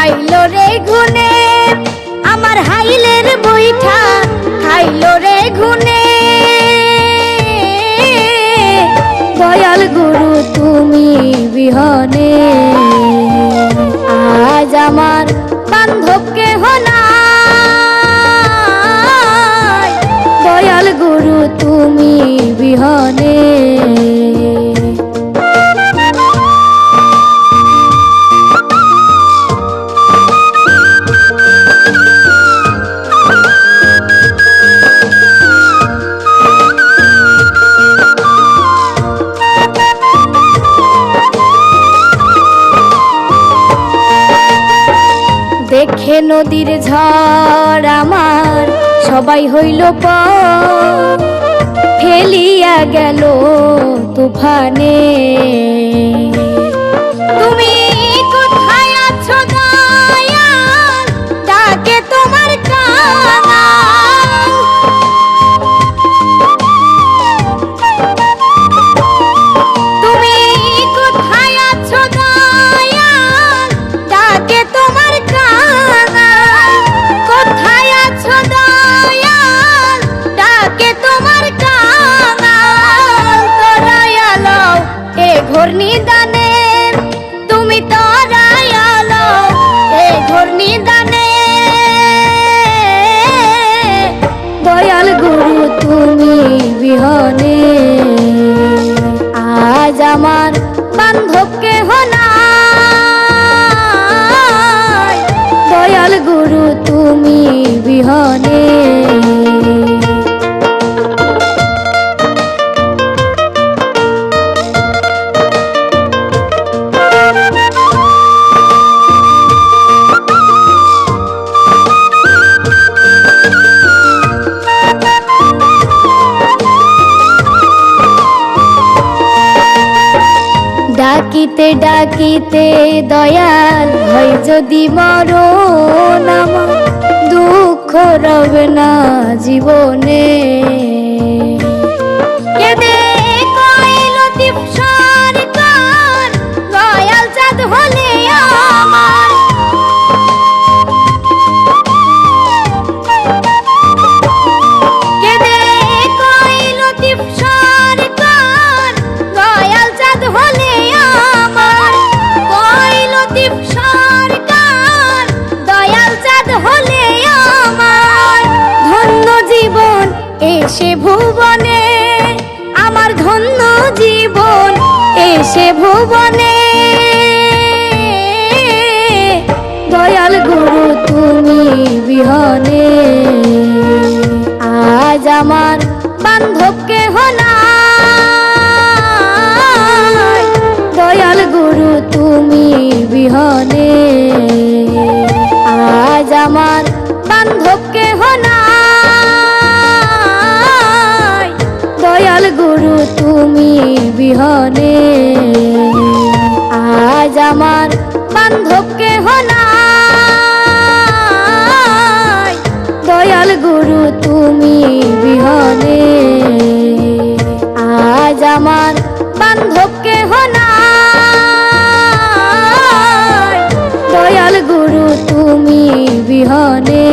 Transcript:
খাইলো রে ঘুনে আমার হাইলের বৈঠা খাইলো রে ঘুনে। দয়াল গুরু তুমি বিহনে। নদীর ঝড় আমার সবাই হইল ফেলিয়া গেল তুফানে। এ তুমি তো তুমি তরায়ালো এ ঘোর ডাকিতে ডাকিতে দয়াল হয় যদি মরণ নাম দুঃখ রবে না জীবনে। এসে ভুবনে আমার ধন্য জীবন এসে ভুবনে হনে আজ আমার বান্ধবকে কেহ দয়াল গুরু, তুমি বিহনে। আজ আমার বান্ধবকে কেহ দয়াল গুরু, তুমি বিহনে।